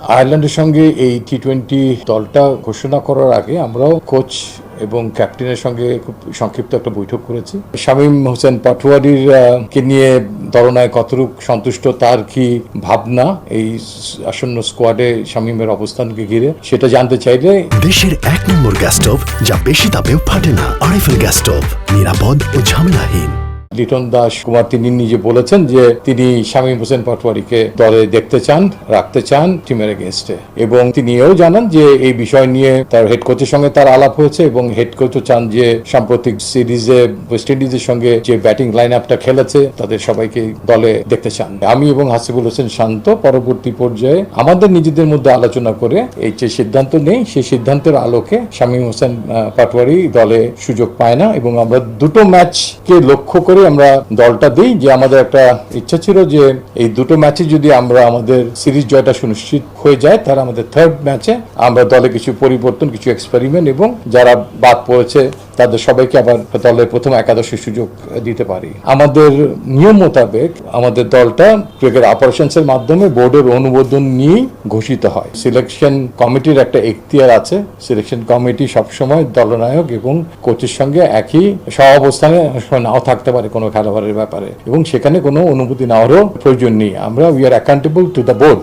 আয়ারল্যান্ডের সঙ্গে এই টি টোয়েন্টি দলটা ঘোষণা করার আগে আমরাও কোচ এবং ক্যাপ্টেনের সঙ্গে খুব সংক্ষিপ্ত একটা বৈঠক করেছি। শামীম হোসেন পাটোয়ারির কে নিয়ে দলনায় কতটুক সন্তুষ্ট তার কি ভাবনা? এই আসন্ন স্কোয়াডে শামীমের অবস্থানকে ঘিরে সেটা জানতে চাইলে দেশের এক নম্বর গ্যাস স্টোভ যা বেশি তাপেও ফাটে না আরএফএল গ্যাস স্টোভ নিরাপদ ও ঝামেলাহীন। লিটন দাস কুমার তিনি নিজে বলেছেন যে তিনি শামীম হোসেন পাটোয়ারিকে দলে দেখতে চান, রাখতে চান টিমের এগেনস্টে এবং তিনি এও জানান যে এই বিষয় নিয়ে তার হেড কোচের সঙ্গে তার আলাপ হয়েছে এবং হেড কোচও চান যে সাম্প্রতিক সিরিজে ওয়েস্ট ইন্ডিজের সঙ্গে যে ব্যাটিং লাইন আপটা খেলেছে, তাদের সবাইকে দলে দেখতে চান। আমি এবং হাসিবুল হোসেন শান্ত পরবর্তী পর্যায়ে আমাদের নিজেদের মধ্যে আলোচনা করে এই যে সিদ্ধান্ত নেই, সেই সিদ্ধান্তের আলোকে শামীম হোসেন পাটোয়ারি দলে সুযোগ পায় না এবং আমরা দুটো ম্যাচকে লক্ষ্য করে আমরা দলটা দিই, যে আমাদের একটা ইচ্ছা ছিল যে এই দুটো ম্যাচে যদি আমরা আমাদের সিরিজ জয়টা সুনিশ্চিত হয়ে যায়, তাহলে আমাদের থার্ড ম্যাচে আমরা দলে কিছু পরিবর্তন, কিছু এক্সপেরিমেন্ট এবং যারা বাদ পড়েছে তাদের সবাইকে আবার দলের প্রথম একাদশের সুযোগ দিতে পারি। আমাদের নিয়ম মোতাবেক আমাদের দলটা ক্রিকেট অপারেশনস এর মাধ্যমে বোর্ডের অনুমোদন নিয়েই ঘোষিত হয়। সিলেকশন কমিটির একটা এখতিয়ার আছে। সিলেকশন কমিটি সবসময় দলনায়ক এবং কোচের সঙ্গে একই সহাবস্থানে নাও থাকতে পারে কোনো খেলোয়াড়ের ব্যাপারে এবং সেখানে কোনো অনুমতি নেওয়ারও প্রয়োজন নেই। আমরা we are accountable to the board